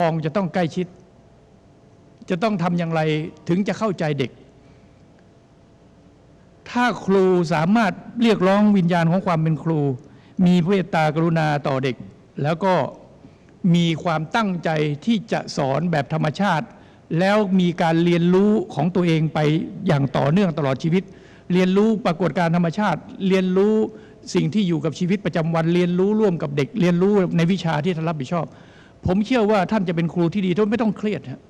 ครองจะต้องใกล้ชิด จะต้องทำอย่างไรถึงจะเข้าใจเด็ก ถ้าครูสามารถเรียกร้องวิญญาณของความเป็นครู มีเมตตากรุณาต่อเด็ก แล้วก็มีความตั้งใจที่จะสอนแบบธรรมชาติ แล้วมีการเรียนรู้ของตัวเองไปอย่างต่อเนื่องตลอดชีวิต เรียนรู้ปรากฏการธรรมชาติ เรียนรู้สิ่งที่อยู่กับชีวิตประจำวัน เรียนรู้ร่วมกับเด็ก เรียนรู้ในวิชาที่ท่านรับผิดชอบ ผมเชื่อว่าท่านจะเป็นครูที่ดีท่านไม่ต้องเครียดฮะ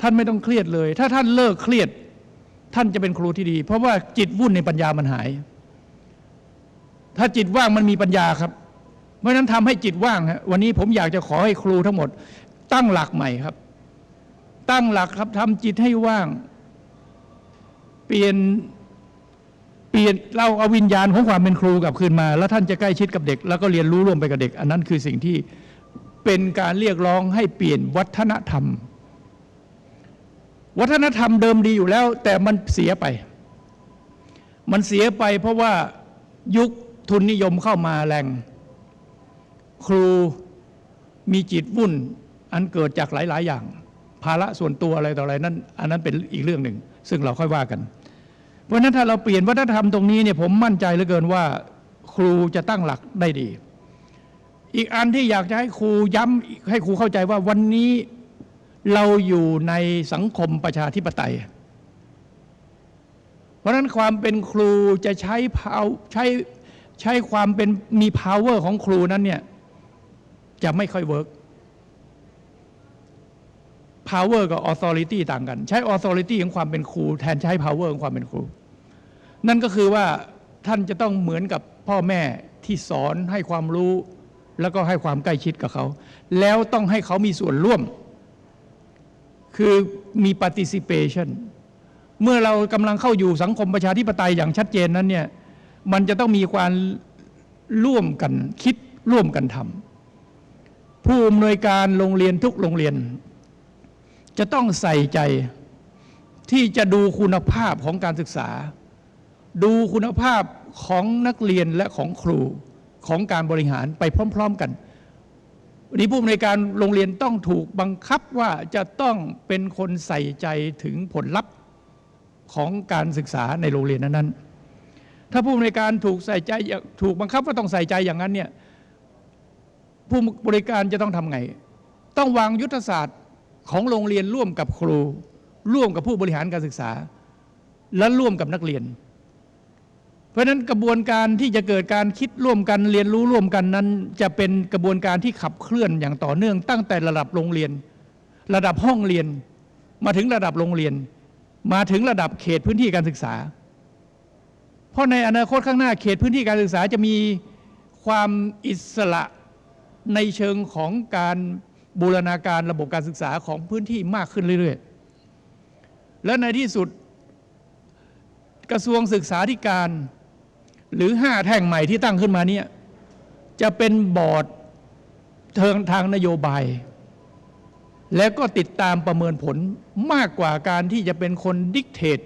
ท่านไม่ต้องเครียดเลย ถ้าท่านเลิกเครียด ท่านจะเป็นครูที่ดี เพราะว่าจิตวุ่นในปัญญามันหาย ถ้าจิตว่างมันมีปัญญาครับ เพราะนั้นทำให้จิตว่างฮะวันนี้ผมอยากจะขอให้ครูทั้งหมด ตั้งหลักใหม่ครับ ตั้งหลักครับทำจิตให้ว่าง เปลี่ยนเปลี่ยนเราเอาวิญญาณของความเป็นครูกลับคืนมา แล้วท่านจะใกล้ชิดกับเด็ก แล้วก็เรียนรู้ร่วมไปกับเด็ก อันนั้นคือสิ่งที่ เป็นการเรียกร้องให้เปลี่ยนวัฒนธรรม วัฒนธรรมเดิมดีอยู่แล้ว แต่มันเสียไป มันเสียไปเพราะว่ายุคทุนนิยมเข้ามาแรง ครูมีจิตวุ่น อันเกิดจากหลาย ๆ อย่าง ภาระส่วนตัวอะไรต่ออะไรนั้นอันนั้นเป็นอีกเรื่องหนึ่ง ซึ่งเราค่อยว่ากัน เพราะฉะนั้นถ้าเราเปลี่ยนวัฒนธรรมตรงนี้เนี่ยผมมั่นใจเหลือเกินว่า ครูจะตั้งหลักได้ดี อีกอันที่อยากจะให้ครูย้ำให้ครูเข้าใจว่าวันนี้เราอยู่ในสังคมประชาธิปไตย เพราะนั้นความเป็นครูจะใช้พาใช้ใช้ความเป็นมี power ของครูนั้นเนี่ยจะไม่ค่อยเวิร์ก power กับ authority ต่างกัน ใช้ authority ของความเป็นครู แทนใช้ power ของความเป็นครู นั่นก็คือว่าท่านจะต้องเหมือนกับพ่อแม่ที่สอนให้ความรู้ แล้วก็ให้ความใกล้ชิดกับเขา แล้วต้องให้เขามีส่วนร่วม คือมี participation เมื่อเรากำลังเข้าอยู่สังคมประชาธิปไตยอย่างชัดเจนนั้นเนี่ยมันจะต้องมีความร่วมกันคิดร่วมกันทำผู้อำนวยการโรงเรียนทุกโรงเรียน จะต้องใส่ใจที่จะดูคุณภาพของการศึกษา ดูคุณภาพของนักเรียนและของครู ของการบริหารไปพร้อม ๆกันวันนี้ผู้อำนวยการโรงเรียนต้องถูกบังคับว่าจะต้องเป็นคนใส่ใจถึงผลลัพธ์ของการศึกษาในโรงเรียนนั้นๆ ถ้าผู้อำนวยการถูกใส่ใจถูกบังคับว่าต้องใส่ใจอย่างนั้นเนี่ยผู้บริการจะต้องทำไง ต้องวางยุทธศาสตร์ของโรงเรียนร่วมกับครู ร่วมกับผู้บริหารการศึกษา และร่วมกับนักเรียน ราะฉะนั้นกระบวนการที่จะเกิดการคิดร่วมกันเรียนรู้ร่วมกันนั้น จะเป็นกระบวนการที่ขับเคลื่อนอย่างต่อเนื่องตั้งแต่ระดับโรงเรียน ระดับห้องเรียน มาถึงระดับโรงเรียน มาถึงระดับเขตพื้นที่การศึกษา เพราะในอนาคตข้างหน้าเขตพื้นที่การศึกษาจะมีความอิสระในเชิงของการบูรณาการระบบการศึกษาของพื้นที่มากขึ้นเรื่อยๆ และในที่สุดกระทรวงศึกษาธิการ หรือห้าแท่งใหม่ที่ตั้งขึ้นมาเนี่ยจะเป็นบอร์ดเทิงทางนโยบาย แล้วก็ติดตามประเมินผลมากกว่าการที่จะเป็นคนดิกเทต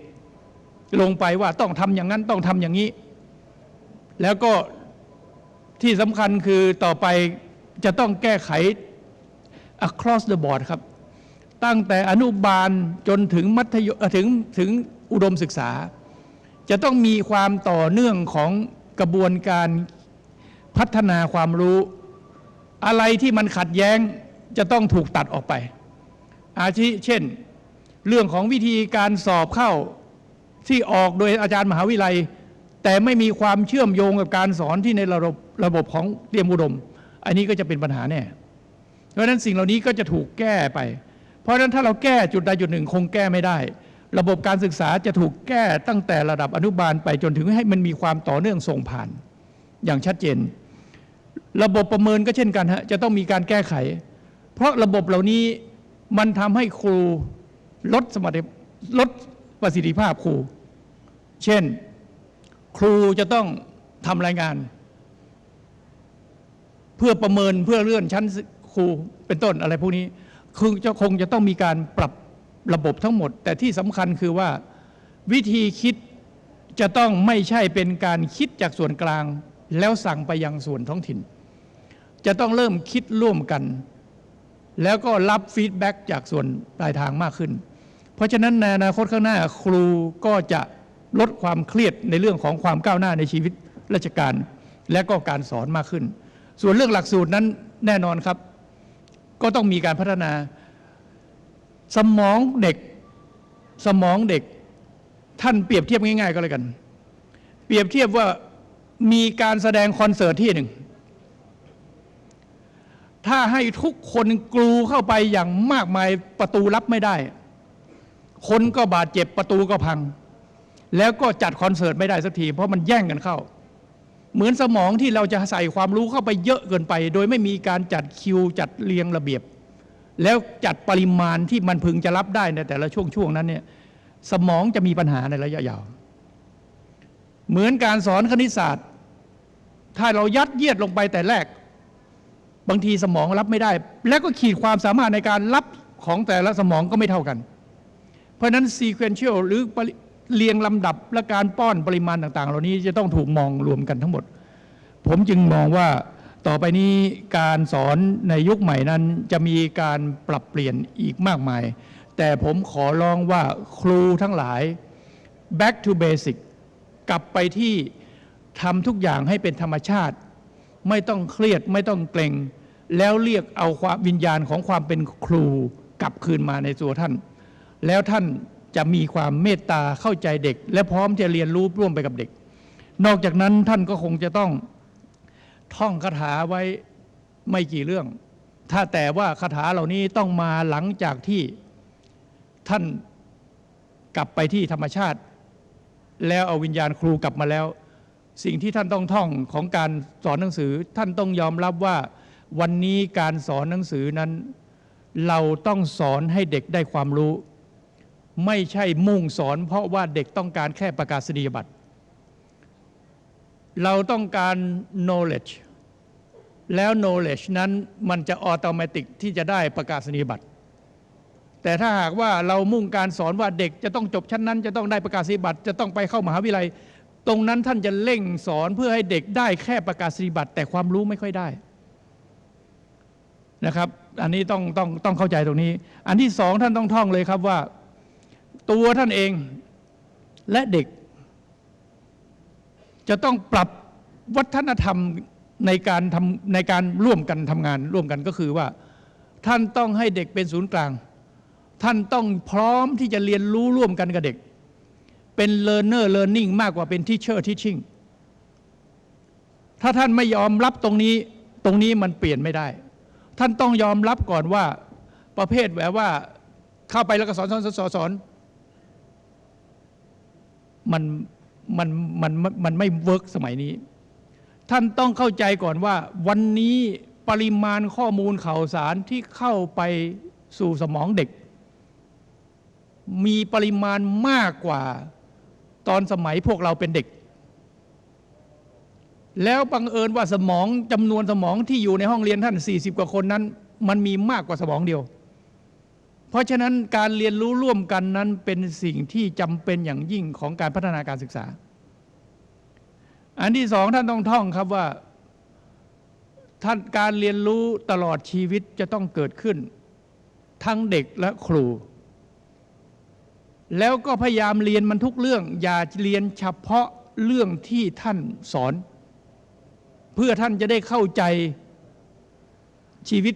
ลงไปว่าต้องทำอย่างนั้นต้องทำอย่างนี้ แล้วก็ที่สำคัญคือต่อไปจะต้องแก้ไข across the board ครับ ตั้งแต่อนุบาลจนถึงมัธยมถึงถึงอุดมศึกษา จะต้องมีความต่อเนื่องของกระบวนการพัฒนาความรู้ อะไรที่มันขัดแย้งจะต้องถูกตัดออกไป อาทิเช่น เรื่องของวิธีการสอบเข้าที่ออกโดยอาจารย์มหาวิทยาลัย แต่ไม่มีความเชื่อมโยงกับการสอนที่ในระบบระบบของเตรียมอุดม อันนี้ก็จะเป็นปัญหาแน่เพราะฉะนั้นสิ่งเหล่านี้ก็จะถูกแก้ไป เพราะฉะนั้นถ้าเราแก้จุดใดจุดหนึ่งคงแก้ไม่ได้ ระบบการศึกษาจะถูกแก้ตั้งแต่ระดับอนุบาลไปจนถึงให้มันมีความต่อเนื่องส่งผ่าน อย่างชัดเจน ระบบประเมินก็เช่นกันฮะจะต้องมีการแก้ไข เพราะระบบเหล่านี้มันทำให้ครูลดสมรรถลดประสิทธิภาพครู เช่น ครูจะต้องทำรายงาน เพื่อประเมินเพื่อเลื่อนชั้นครูเป็นต้นอะไรพวกนี้คือจะคงจะต้องมีการปรับ ระบบทั้งหมด แต่ที่สำคัญคือว่าวิธีคิดจะต้องไม่ใช่เป็นการคิดจากส่วนกลาง แล้วสั่งไปยังส่วนท้องถิ่น จะต้องเริ่มคิดร่วมกัน แล้วก็รับฟีดแบ็กจากส่วนปลายทางมากขึ้น เพราะฉะนั้นในอนาคตข้างหน้าครูก็จะลดความเครียดในเรื่องของความก้าวหน้าในชีวิตราชการ และก็การสอนมากขึ้น ส่วนเรื่องหลักสูตรนั้นแน่นอนครับ ก็ต้องมีการพัฒนา สมองเด็ก สมองเด็ก ท่านเปรียบเทียบง่ายๆก็แล้วกัน เปรียบเทียบว่ามีการแสดงคอนเสิร์ตที่หนึ่ง ถ้าให้ทุกคนกลูเข้าไปอย่างมากมายประตูรับไม่ได้ คนก็บาดเจ็บประตูก็พัง แล้วก็จัดคอนเสิร์ตไม่ได้สักที เพราะมันแย่งกันเข้า เหมือนสมองที่เราจะใส่ความรู้เข้าไปเยอะเกินไป โดยไม่มีการจัดคิวจัดเรียงระเบียบ แล้วจัดปริมาณที่มันพึงจะรับได้ในแต่ละช่วงช่วงนั้นเนี่ยสมองจะมีปัญหาในระยะยาว เหมือนการสอนคณิตศาสตร์ ถ้าเรายัดเยียดลงไปแต่แรก บางทีสมองรับไม่ได้ แล้วก็ขีดความสามารถในการรับของแต่ละสมองก็ไม่เท่ากัน เพราะฉะนั้น sequential หรือเรียงลำดับและการป้อนปริมาณต่าง ๆ เหล่านี้จะต้องถูกมองรวมกันทั้งหมด ผมจึงมองว่า ต่อไปนี้การสอนในยุคใหม่นั้นจะมีการปรับเปลี่ยนอีกมากมาย แต่ผมขอร้องว่าครูทั้งหลาย back to basic กลับไปที่ทำทุกอย่างให้เป็นธรรมชาติ ไม่ต้องเครียดไม่ต้องเกรงแล้วเรียกเอาความวิญญาณของความเป็นครูกลับคืนมาในตัวท่าน แล้วท่านจะมีความเมตตาเข้าใจเด็ก และพร้อมจะเรียนรู้ร่วมไปกับเด็ก นอกจากนั้นท่านก็คงจะต้อง ท่องคาถาไว้ไม่กี่เรื่อง ถ้าแต่ว่าคาถาเหล่านี้ต้องมาหลังจากที่ท่านกลับไปที่ธรรมชาติ แล้วเอาวิญญาณครูกลับมาแล้ว สิ่งที่ท่านต้องท่องของการสอนหนังสือ ท่านต้องยอมรับว่าวันนี้การสอนหนังสือนั้น เราต้องสอนให้เด็กได้ความรู้ ไม่ใช่มุ่งสอนเพราะว่าเด็กต้องการแค่ประกาศนียบัตร เราต้องการ knowledge แล้ว knowledge นั้นมันจะออโตเมติกที่จะได้ประกาศนียบัตร แต่ถ้าหากว่าเรามุ่งการสอนว่าเด็กจะต้องจบชั้นนั้น จะต้องได้ประกาศนียบัตร จะต้องไปเข้ามหาวิทยาลัย ตรงนั้นท่านจะเร่งสอนเพื่อให้เด็กได้แค่ประกาศนียบัตร แต่ความรู้ไม่ค่อยได้นะครับ อันนี้ต้องต้องต้องเข้าใจตรงนี้ อันที่สองท่านต้องท่องเลยครับว่า ตัวท่านเองและเด็ก จะต้องปรับวัฒนธรรมในการทำในการร่วมกันทำงานร่วมกันก็คือว่า ท่านต้องให้เด็กเป็นศูนย์กลาง ท่านต้องพร้อมที่จะเรียนรู้ร่วมกันกับเด็ก เป็น learner learning มากกว่าเป็น teacher teaching ถ้าท่านไม่ยอมรับตรงนี้ตรงนี้มันเปลี่ยนไม่ได้ ท่านต้องยอมรับก่อนว่าประเภทแบบว่าเข้าไปแล้วก็สอนสอนสอนสอนสอนมัน มันมันมันไม่เวิร์กสมัยนี้ ท่านต้องเข้าใจก่อนว่า วันนี้ปริมาณข้อมูลข่าวสารที่เข้าไปสู่สมองเด็ก มีปริมาณมากกว่าตอนสมัยพวกเราเป็นเด็ก แล้วบังเอิญว่าสมองจำนวนสมองที่อยู่ในห้องเรียนท่าน 40 กว่าคนนั้น มันมีมากกว่าสมองเดียว เพราะฉะนั้นการเรียนรู้ร่วมกันนั้นเป็นสิ่งที่จำเป็นอย่างยิ่งของการพัฒนาการศึกษา อันที่สองท่านต้องท่องครับว่าท่านการเรียนรู้ตลอดชีวิตจะต้องเกิดขึ้น ทั้งเด็กและครู แล้วก็พยายามเรียนมันทุกเรื่อง อย่าเรียนเฉพาะเรื่องที่ท่านสอน เพื่อท่านจะได้เข้าใจชีวิต